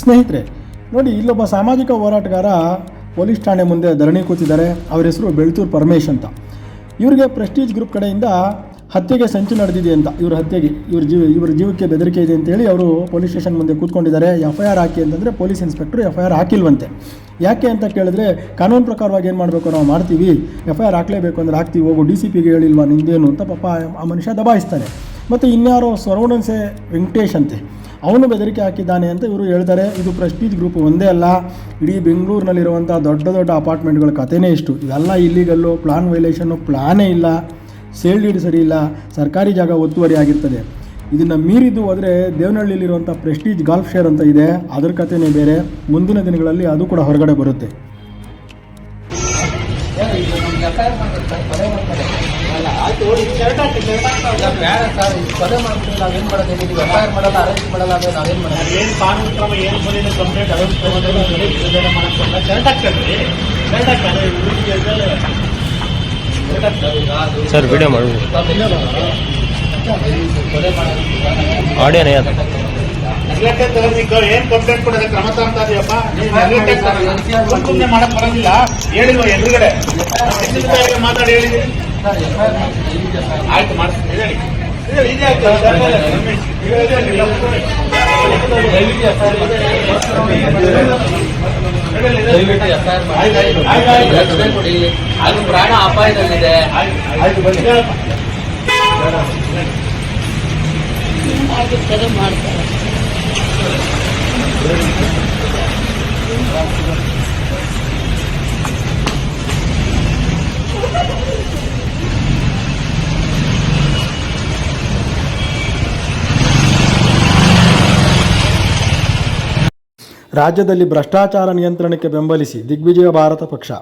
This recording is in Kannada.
ಸ್ನೇಹಿತರೆ, ನೋಡಿ, ಇಲ್ಲೊಬ್ಬ ಸಾಮಾಜಿಕ ಹೋರಾಟಗಾರ ಪೊಲೀಸ್ ಠಾಣೆ ಮುಂದೆ ಧರಣಿ ಕೂತಿದ್ದಾರೆ. ಅವರ ಹೆಸರು ಬೆಳ್ತೂರು ಪರಮೇಶ್ ಅಂತ. ಇವರಿಗೆ ಪ್ರೆಸ್ಟೀಜ್ ಗ್ರೂಪ್ ಕಡೆಯಿಂದ ಹತ್ಯೆಗೆ ಸಂಚು ನಡೆದಿದೆ ಅಂತ, ಇವ್ರ ಹತ್ಯೆಗೆ, ಇವ್ರ ಜೀವ, ಇವ್ರ ಜೀವಕ್ಕೆ ಬೆದರಿಕೆ ಇದೆ ಅಂತೇಳಿ ಅವರು ಪೊಲೀಸ್ ಸ್ಟೇಷನ್ ಮುಂದೆ ಕೂತ್ಕೊಂಡಿದ್ದಾರೆ. ಎಫ್ ಐ ಆರ್ ಹಾಕಿ ಅಂತಂದರೆ police inspector F I R ಹಾಕಿಲ್ವಂತೆ. ಯಾಕೆ ಅಂತ ಕೇಳಿದ್ರೆ, ಕಾನೂನು ಪ್ರಕಾರವಾಗಿ ಏನು ಮಾಡಬೇಕು ನಾವು ಮಾಡ್ತೀವಿ ಎಫ್ ಐ ಆರ್ ಹಾಕಲೇಬೇಕು ಅಂದರೆ ಹಾಕ್ತೀವಿ, ಹೋಗು, ಡಿ ಸಿ ಪಿಗೆ ಹೇಳಿಲ್ವಾ ನಿಂದೇನು ಅಂತ ಪಾಪ ಆ ಮನುಷ್ಯ ದಬಾಯಿಸ್ತಾನೆ. ಮತ್ತು ಇನ್ಯಾರೋ ಸೆ ವೆಂಕಟೇಶ್ ಅಂತೆ. ಅವನು ಬೆದರಿಕೆ ಹಾಕಿದ್ದಾನೆ ಅಂತ ಇವರು ಹೇಳ್ತಾರೆ. ಇದು ಪ್ರೆಸ್ಟೀಜ್ ಗ್ರೂಪ್ ಒಂದೇ ಅಲ್ಲ. ಇಡೀ ಬೆಂಗಳೂರಿನಲ್ಲಿರುವಂಥ ದೊಡ್ಡ ದೊಡ್ಡ ಅಪಾರ್ಟ್ಮೆಂಟ್ಗಳ ಕಥೆನೇ ಇಷ್ಟು. ಇದೆಲ್ಲ ಇಲ್ಲಿಗಲ್ಲು ಪ್ಲಾನ್ ವೈಲೇಷನ್ನು ಪ್ಲಾನೇ ಇಲ್ಲ. ಸೇಲ್ ಡೀಡ್ ಸರಿ ಇಲ್ಲ. ಸರ್ಕಾರಿ ಜಾಗ ಒತ್ತುವರಿ ಆಗಿರ್ತದೆ. ಇದನ್ನು ಮೀರಿದ್ದು ಹೋದರೆ ದೇವನಹಳ್ಳಿಲಿರುವಂಥ ಪ್ರೆಸ್ಟೀಜ್ ಗಾಲ್ಫ್ ಶೇರ್ ಅಂತ ಇದೆ. ಅದರ ಕಥೆನೇ ಬೇರೆ. ಮುಂದಿನ ದಿನಗಳಲ್ಲಿ ಅದು ಕೂಡ ಹೊರಗಡೆ ಬರುತ್ತೆ. ಪದೇ ಮಾಡ್ಬಿಟ್ಟು ನಾವೇನ್ ಮಾಡೋದು ನೀವು ಎಫ್ ಐ ಆರ್ ಮಾಡಲ್ಲ ಅರೆಸ್ಟ್ ಮಾಡಲ್ಲ ಅಂದ್ರೆ ನಾವೇನ್ ಮಾಡೋದು ಏನು ಕಾನೂನು ಕ್ರಮ ಏನು ಬಂದಿದೆ ಕಂಪ್ಲೇಂಟ್ ಅರೆಸ್ಟ್ ತಗೊಂಡು ನಿರ್ಧಾರ ಮಾಡಕ್ಕೆ ಕರೆಕ್ಟ್ ಆಗ್ತದೆ ಕರೆಕ್ಟ್ ಆಗ್ತದೆ ಸರ್ ವಿಡಿಯೋ ಮಾಡಿ ಕೊಲೆ ಮಾಡೋದು ಆಡಿಯೋನೇ ಅದು ನೆಗ್ಲೆಕ್ಟೆಡ್ ತಗೊಂಡು ಏನು ಕಂಪ್ಲೇಂಟ್ ಕೊಡೋದು ಕ್ರಮ ತಗೊಂತಾ ಇದೆಯಪ್ಪ ನೀವು ನೆಗ್ಲೆಕ್ಟೆಡ್ ಸುಮ್ಮನೆ ಮಾಡಕ್ ಬರೋದಿಲ್ಲ ಹೇಳಿಲ್ವ ಎದುರುಗಡೆ ಎದುರುಗಡೆ ಮಾತಾಡಿ ಹೇಳಿದ್ದೀನಿ ಆಯ್ತು ಮಾಡಿಸ್ತೀನಿ ಕೊಡಿ ಅದು ಪ್ರಾಣ ಅಪಾಯದಲ್ಲಿದೆ ಮಾಡ್ತಾರೆ ರಾಜ್ಯದಲ್ಲಿ ಭ್ರಷ್ಟಾಚಾರ ನಿಯಂತ್ರಣಕ್ಕೆ ಬೆಂಬಲಿಸಿ ದಿಗ್ವಿಜಯ ಭಾರತ ಪಕ್ಷ.